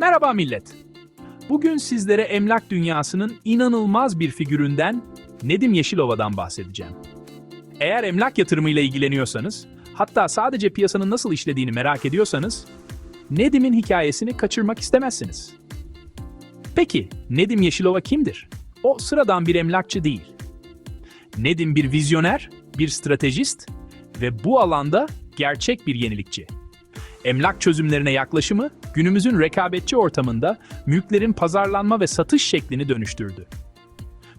Merhaba millet. Bugün sizlere emlak dünyasının inanılmaz bir figüründen Nedim Yeşilova'dan bahsedeceğim. Eğer emlak yatırımıyla ilgileniyorsanız, hatta sadece piyasanın nasıl işlediğini merak ediyorsanız, Nedim'in hikayesini kaçırmak istemezsiniz. Peki, Nedim Yeşilova kimdir? O sıradan bir emlakçı değil. Nedim bir vizyoner, bir stratejist ve bu alanda gerçek bir yenilikçi. Emlak çözümlerine yaklaşımı günümüzün rekabetçi ortamında mülklerin pazarlanma ve satış şeklini dönüştürdü.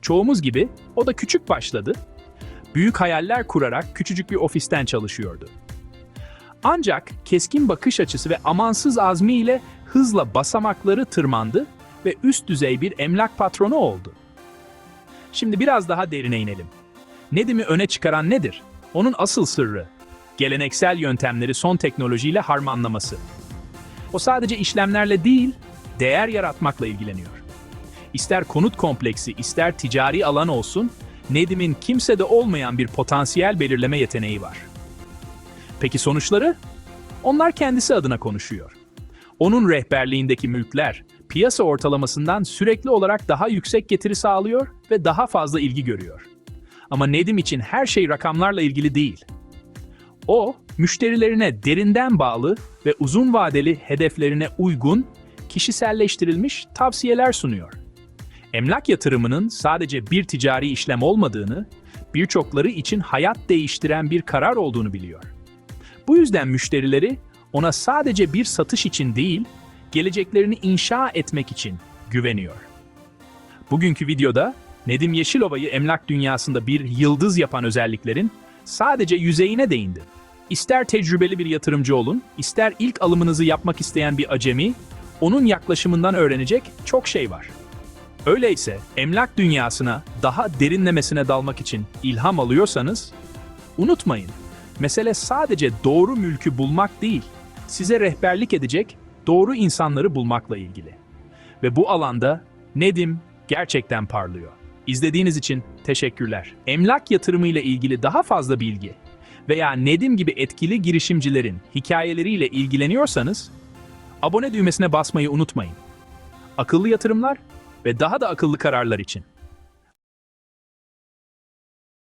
Çoğumuz gibi o da küçük başladı. Büyük hayaller kurarak küçücük bir ofisten çalışıyordu. Ancak keskin bakış açısı ve amansız azmiyle hızla basamakları tırmandı ve üst düzey bir emlak patronu oldu. Şimdi biraz daha derine inelim. Nedim'i öne çıkaran nedir? Onun asıl sırrı, geleneksel yöntemleri son teknolojiyle harmanlaması. O sadece işlemlerle değil, değer yaratmakla ilgileniyor. İster konut kompleksi, ister ticari alan olsun, Nedim'in kimsede olmayan bir potansiyel belirleme yeteneği var. Peki sonuçları? Onlar kendisi adına konuşuyor. Onun rehberliğindeki mülkler, piyasa ortalamasından sürekli olarak daha yüksek getiri sağlıyor ve daha fazla ilgi görüyor. Ama Nedim için her şey rakamlarla ilgili değil. O, müşterilerine derinden bağlı ve uzun vadeli hedeflerine uygun, kişiselleştirilmiş tavsiyeler sunuyor. Emlak yatırımının sadece bir ticari işlem olmadığını, birçokları için hayat değiştiren bir karar olduğunu biliyor. Bu yüzden müşterileri ona sadece bir satış için değil, geleceklerini inşa etmek için güveniyor. Bugünkü videoda Nedim Yeşilova'yı emlak dünyasında bir yıldız yapan özelliklerin sadece yüzeyine değindim. İster tecrübeli bir yatırımcı olun, ister ilk alımınızı yapmak isteyen bir acemi, onun yaklaşımından öğrenecek çok şey var. Öyleyse emlak dünyasına daha derinlemesine dalmak için ilham alıyorsanız, unutmayın, mesele sadece doğru mülkü bulmak değil, size rehberlik edecek doğru insanları bulmakla ilgili. Ve bu alanda Nedim gerçekten parlıyor. İzlediğiniz için teşekkürler. Emlak yatırımı ile ilgili daha fazla bilgi veya Nedim gibi etkili girişimcilerin hikayeleriyle ilgileniyorsanız abone düğmesine basmayı unutmayın. Akıllı yatırımlar ve daha da akıllı kararlar için.